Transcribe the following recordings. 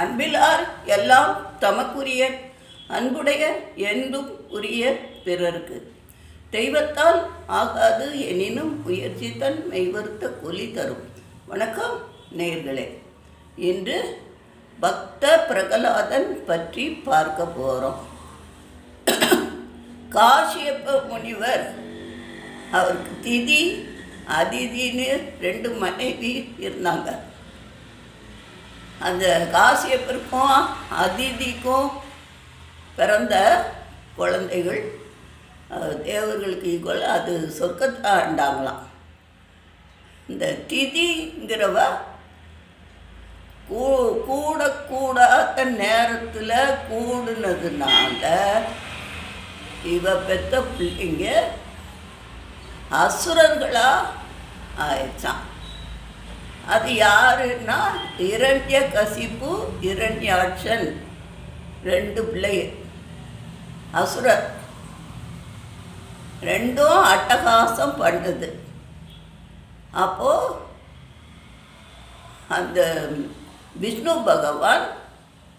அன்பிலார் எல்லாம் தமக்குரிய அன்புடைய என்றும் உரிய பிறர்க்கு. தெய்வத்தால் ஆகாது எனினும் முயற்சி தன் மெய்வருத்த கூலி தரும். வணக்கம் நேர்களே. இன்று பக்த பிரகலாதன் பற்றி பார்க்க போகிறோம் காசியப்ப முனிவர் அவருக்கு திதி அதிதின்னு ரெண்டு மனைவி இருந்தாங்க. அந்த காசியப்பருக்கும் அதிதிக்கும் பிறந்த குழந்தைகள் தேவர்களுக்கு ஈக்குவல் அது சொர்க்கத்தை ஆண்டாங்களாம் இந்த திதிங்கிறவ கூ கூடக்கூடாத நேரத்தில் கூடுனதுனால இவ பெத்த பிள்ளைங்க அசுரர்களாக ஆயிடுச்சான் அது யாருன்னா இரண்ய கசிப்பு இரண்யாட்சன் ரெண்டு பிள்ளை அசுரர். ரெண்டும் அட்டகாசம் பண்ணுது அப்போ அந்த விஷ்ணு பகவான்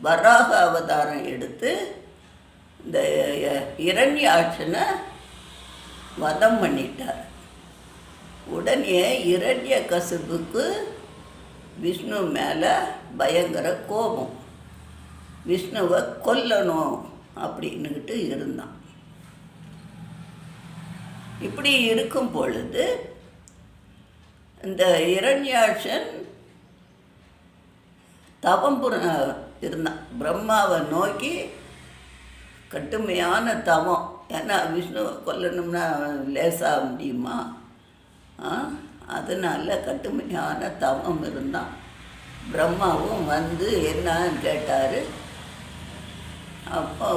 வராக அவதாரம் எடுத்து இந்த இரண்யாட்சனை வதம் பண்ணிட்டார். உடனே இரண்ய கசிப்புக்கு விஷ்ணு மேலே பயங்கர கோபம். விஷ்ணுவை கொல்லணும் அப்படின்னுக்கிட்டு இருந்தான். இப்படி இருக்கும் பொழுது இந்த இரண்யாட்சன் தவம் இருந்தான். பிரம்மாவை நோக்கி கட்டுமையான தவம். ஏன்னா விஷ்ணுவை கொல்லணும்னா லேசாக முடியுமா? ஆ? அதனால கடுமையான தவம் இருந்தான். பிரம்மாவும் வந்து என்னன்னு கேட்டார். அப்போ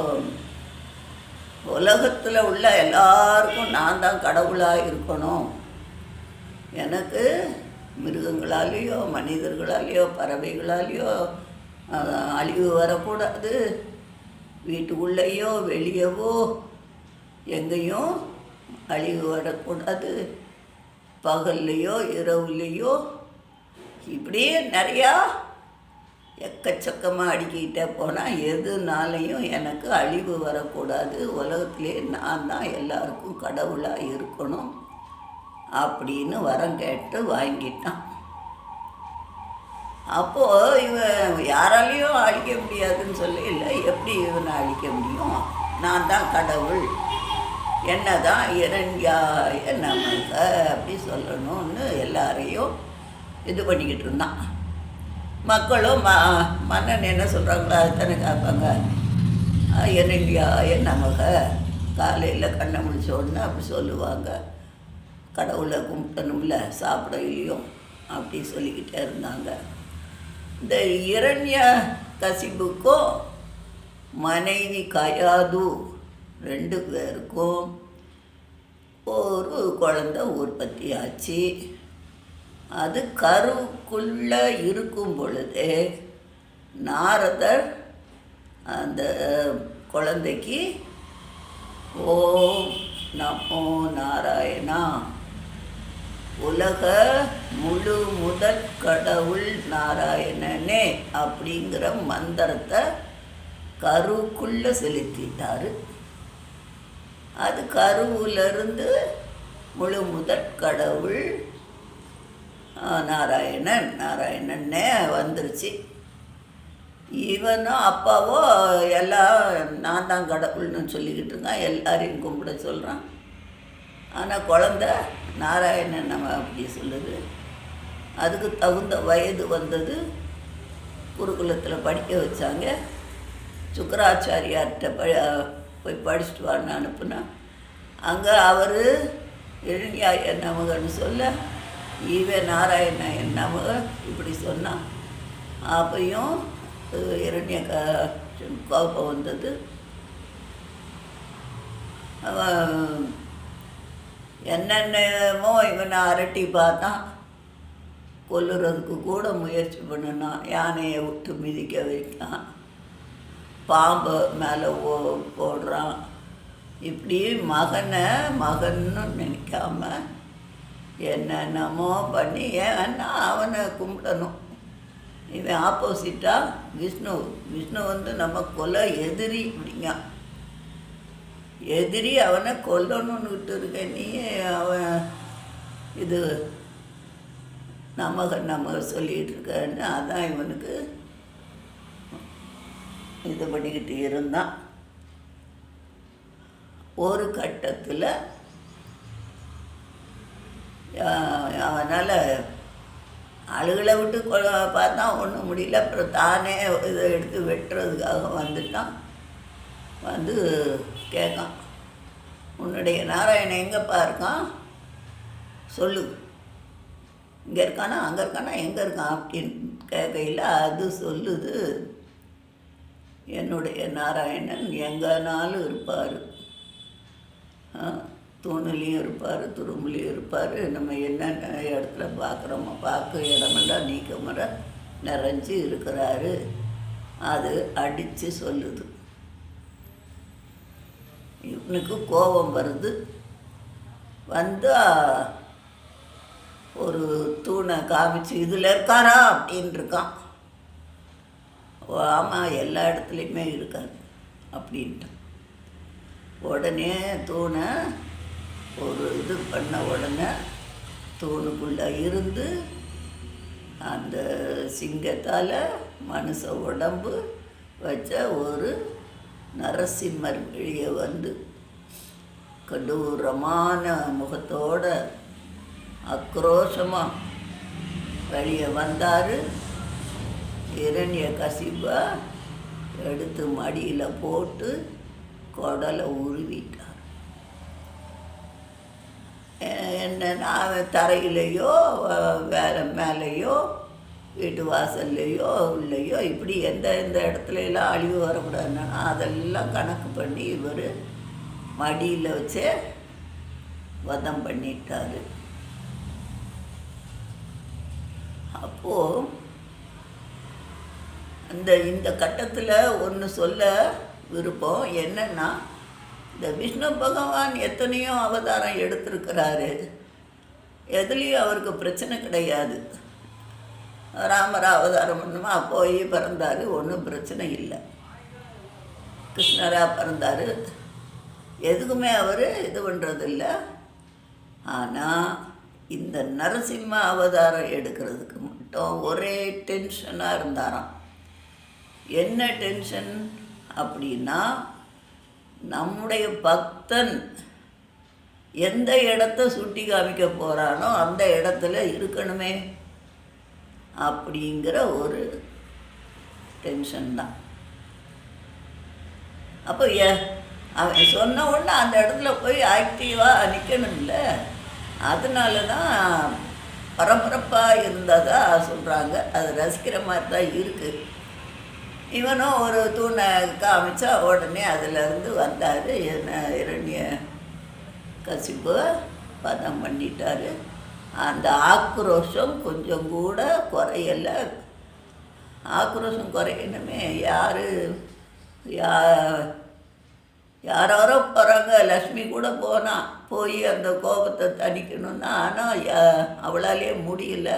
உலகத்தில் உள்ள எல்லாருக்கும் நான் தான் கடவுளாக இருக்கணும். எனக்கு மிருகங்களாலேயோ மனிதர்களாலேயோ பறவைகளாலேயோ அழிவு வரக்கூடாது. வீட்டுக்குள்ளேயோ வெளியவோ எங்கேயும் அழிவு வரக்கூடாது. பகல்லையோ இரவுலையோ இப்படியே நிறையா எக்கச்சக்கமாக அடிக்கிட்டே போனால் எதுனாலையும் எனக்கு அழிவு வரக்கூடாது. உலகத்திலே நான் தான் எல்லாருக்கும் கடவுளாக இருக்கணும் அப்படின்னு வரம் கேட்டு வாங்கிட்டான். அப்போது இவன் யாராலையும் அழிக்க முடியாதுன்னு சொல்லி இல்லை எப்படி இவனை அழிக்க முடியும்? நான் தான் கடவுள். என்ன தான் இரண்யாய நமக அப்படி சொல்லணும்னு எல்லாரையும் இது பண்ணிக்கிட்டு இருந்தான். மக்களும் ம மன்னன் என்ன சொல்கிறாங்களோ அதுதானே கேட்பாங்க இரண்யாய நமக காலையில் கண்ணை முடிச்சோடனே அப்படி சொல்லுவாங்க. கடவுளை கும்பிட்டணும்ல சாப்பிட இல்லையோ? அப்படி சொல்லிக்கிட்டே இருந்தாங்க. இந்த இரண்ய கசிப்புக்கும் மனைவி கயாது ரெண்டு பேருக்கும் ஒரு குழந்தை உற்பத்தி ஆச்சு அது கருவுக்குள்ளே இருக்கும் பொழுது நாரதர் அந்த குழந்தைக்கு ஓம் நமோ நாராயணா உலக முழு முதற் கடவுள் நாராயணனே அப்படிங்கிற மந்திரத்தை கருவுக்குள்ளே செலுத்திட்டாரு. அது கருவிலிருந்து முழு முதற் கடவுள். நாராயணன் நாராயணன்னே வந்துருச்சு. இவனும் அப்பாவோ எல்லாம் நான் தான் கடவுள்னு சொல்லிக்கிட்டு இருக்கான். எல்லாரையும் கும்பிட சொல்கிறான் ஆனால் குழந்த நாராயணன் நம்ம அப்படி சொல்லுது. அதுக்கு தகுந்த வயது வந்தது குருகுலத்தில் படிக்க வச்சாங்க. சுக்கராச்சாரியார்கிட்ட ப போய் படிச்சுட்டு வான்னு அனுப்புனா அங்கே அவர் எழுநியாய நமகன்னு சொல்ல ஈவே நாராயணன் நமகன் இப்படி சொன்னான் அப்பையும் இரண்ய கோபம் வந்தது. அவன் என்னென்னமோ இவனை அரட்டி பார்த்தான் கொல்லுறதுக்கு கூட முயற்சி பண்ணினான் யானையை விட்டு மிதிக்க வைத்தான் பாம்பு மேலே ஓ போடுறான் இப்படி மகனை மகன்னு நினைக்காம என்னென்னமோ பண்ணி ஏன்னா அவனை கும்பிடணும். இவன் ஆப்போசிட்டாக விஷ்ணு. விஷ்ணு வந்து நம்ம கொலை எதிரி அப்படிங்க. எதிரி அவனை கொல்லணுன்னுட்டு இருக்க நீ அவன் இது நமக நமக சொல்லிகிட்டு இருக்கன்னு அதான் இவனுக்கு இது பண்ணிக்கிட்டு இருந்தான் ஒரு கட்டத்தில் அதனால் ஆளுகளை விட்டு கொ- பார்த்தா ஒன்றும் முடியல. அப்புறம் தானே இதை எடுத்து வெட்டுறதுக்காக வந்துட்டான். வந்து கேட்கான். உன்னுடைய நாராயணன் எங்கேப்பா இருக்கான்? சொல்லு. இங்கே இருக்கானா? அங்கே இருக்கானா? எங்கே இருக்கான்? அப்படின்னு கேட்கையில் அது சொல்லுது. என்னுடைய நாராயணன் எங்கேனாலும் இருப்பார். தூணுலேயும் இருப்பார் துரும்புலேயும் இருப்பார். நம்ம என்னென்ன இடத்துல பார்க்குறோமோ பார்க்க இடமெல்லாம் நீக்க முறை நிறைஞ்சு இருக்கிறாரு. அது அடித்து சொல்லுது. இவனுக்கு கோபம் வருது. வந்தால் ஒரு தூணை காமிச்சு இதில் இருக்காரா? அப்படின்னு இருக்கான். ஆமாம் எல்லா இடத்துலையுமே இருக்காரு. அப்படின்ட்டான். உடனே தூணை ஒரு இது பண்ண உடனே தூணுக்குள்ளே இருந்து அந்த சிங்கத்தால் மனுஷ உடம்பு வச்ச ஒரு நரசிம்மர் வெளியே வந்து கடூரமான முகத்தோட ஆக்ரோஷமாக வெளியே வந்தார். இரண்ய கசிப்பை எடுத்து மடியில் போட்டு குடலை உருவிட்டார். என்ன நான் தரையிலையோ அஹ், வேற மேலேயோ வீட்டு வாசல்லையோ உள்ளேயோ இப்படி எந்த எந்த இடத்துல எல்லாம் அழிவு வரக்கூடாதுன்னா அதெல்லாம் கணக்கு பண்ணி இவர் மடியில் வச்சே வதம் பண்ணிட்டார். அப்போது அந்த இந்த கட்டத்தில் ஒன்று சொல்ல விருப்பம் என்னென்னா இந்த விஷ்ணு பகவான் எத்தனையோ அவதாரம் எடுத்திருக்கிறாரு. எதுலேயும் அவருக்கு பிரச்சனை கிடையாது. ராமர் அவதாரம் பண்ணுமா போய் பிறந்தார் ஒன்றும் பிரச்சனை இல்லை. கிருஷ்ணராக பிறந்தார். எதுக்குமே அவர் இது பண்ணுறதில்ல ஆனால் இந்த நரசிம்ம அவதாரம் எடுக்கிறதுக்கு மட்டும் ஒரே டென்ஷனாக இருந்தாராம். என்ன டென்ஷன் அப்படின்னா நம்முடைய பக்தன் எந்த இடத்த சுட்டி காமிக்க போகிறானோ அந்த இடத்துல இருக்கணுமே அப்படிங்கிற ஒரு டென்ஷன் தான். அப்போ ஏ அவன் சொன்ன உடனே அந்த இடத்துல போய் ஆக்டிவாக நிற்கணும்ல அதனால தான் பரபரப்பாக இருந்ததா சொல்கிறாங்க அது ரசிக்கிற மாதிரி தான் இருக்குது இவனும் ஒரு தூணை காமிச்சா உடனே அதிலிருந்து வந்தார். என்ன இரண்ய கசிப்பு பதம் பண்ணிட்டார். அந்த ஆக்ரோஷம் கொஞ்சம் கூட குறையலை. ஆக்ரோஷம் குறையணுமே. யார்? யா யாராரோ போகிறாங்க லக்ஷ்மி கூட போனால் போய் அந்த கோபத்தை தணிக்கணும்னா ஆனால் அவளாலே முடியல.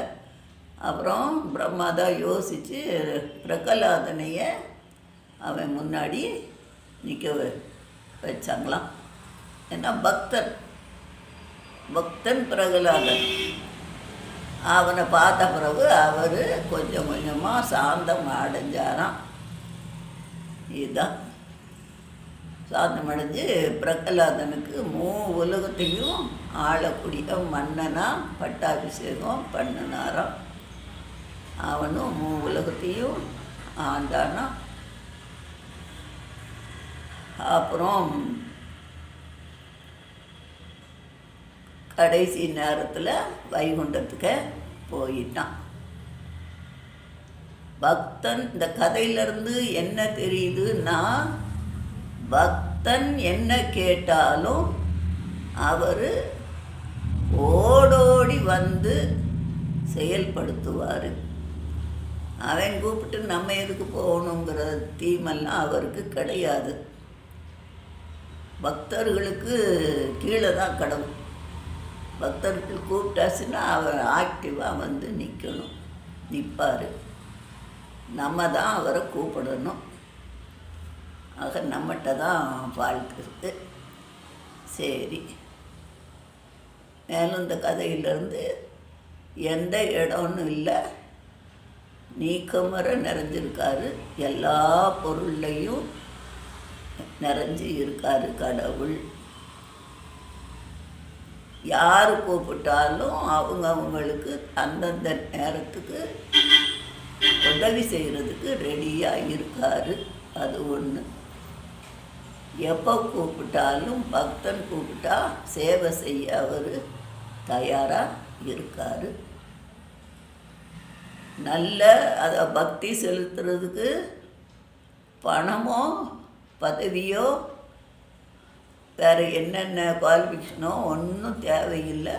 அப்புறம் பிரம்மா தான் யோசித்து பிரகலாதனைய அவன் முன்னாடி நிற்க வ- வச்சாங்களாம். ஏன்னா பக்தன் பக்தன் பிரகலாதன். அவனை பார்த்த பிறகு அவர் கொஞ்சம் கொஞ்சமாக சாந்தம் அடைஞ்சாராம். இதுதான். சாந்தம் அடைஞ்சு பிரகலாதனுக்கு மூ உலகத்தையும் ஆளக்கூடிய மன்னனாக பட்டாபிஷேகம் பண்ணினாராம். அவனும் மூ உலகத்தையும் ஆண்டானா அப்புறம் கடைசி நேரத்தில் வைகுண்டத்துக்கு போயிட்டான் பக்தன் இந்த கதையிலிருந்து என்ன தெரியுதுன்னா பக்தன் என்ன கேட்டாலும் அவர் ஓடோடி வந்து செயல்படுத்துவார். அவன் கூப்பிட்டு நம்ம எதுக்கு போகணுங்கிற தீமெல்லாம் அவருக்கு கிடையாது. பக்தர்களுக்கு கீழே தான் கடவுள். பக்தர்கள் கூப்பிட்டாச்சுன்னா அவர் ஆக்டிவாக வந்து நிற்கணும் நிற்பார் நம்ம தான் அவரை கூப்பிடணும். ஆக நம்மகிட்ட தான் ஃபால்ட் இருக்குது சரி. மேலும் இந்த கதையிலேருந்து எந்த இடம்னு இல்லை. நீக்கமர நிறைஞ்சிருக்காரு. எல்லா பொருள்லையும் நிறைஞ்சு இருக்காரு கடவுள். யார் கூப்பிட்டாலும் அவங்க அவங்களுக்கு அந்தந்த நேரத்துக்கு உதவி செய்கிறதுக்கு ரெடியாக இருக்காரு. அது ஒன்று எப்போ கூப்பிட்டாலும் பக்தன் கூப்பிட்டா சேவை செய்ய அவர் தயாராக இருக்கார். நல்ல அதை பக்தி செலுத்துறதுக்கு பணமோ பதவியோ வேறு என்னென்ன குவாலிஃபிகேஷனோ ஒன்றும் தேவையில்லை.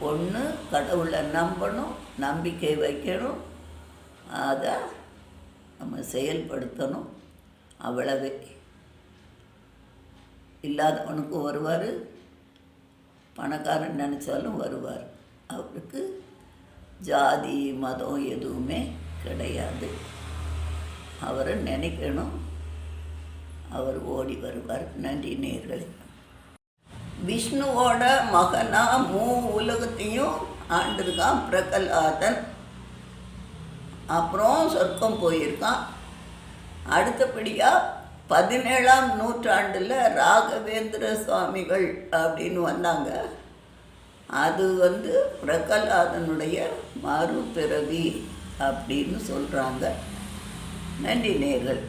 ஒன்று கடவுளை நம்பணும் நம்பிக்கை வைக்கணும். அதை நம்ம செயல்படுத்தணும். அவ்வளவே. இல்லாதவனுக்கும் வருவார். பணக்காரன் நினச்சாலும் வருவார். அவருக்கு ஜாதி மதம் எதுவுமே கிடையாது. அவரை நினைக்கணும். அவர் ஓடி வருவார். நன்றி நேர்களே. விஷ்ணுவோட மகனா மூ உலகத்தையும் ஆண்டிருக்கான் பிரகலாதன். அப்புறம் சொர்க்கம் போயிருக்கான். அடுத்தபடியாக பதினேழாம் நூற்றாண்டில் ராகவேந்திர சுவாமிகள் அப்படின்னு வந்தாங்க. அது வந்து பிரகலாதனுடைய மறுபிறவி அப்படின்னு சொல்கிறாங்க நன்றி நேர்கள்.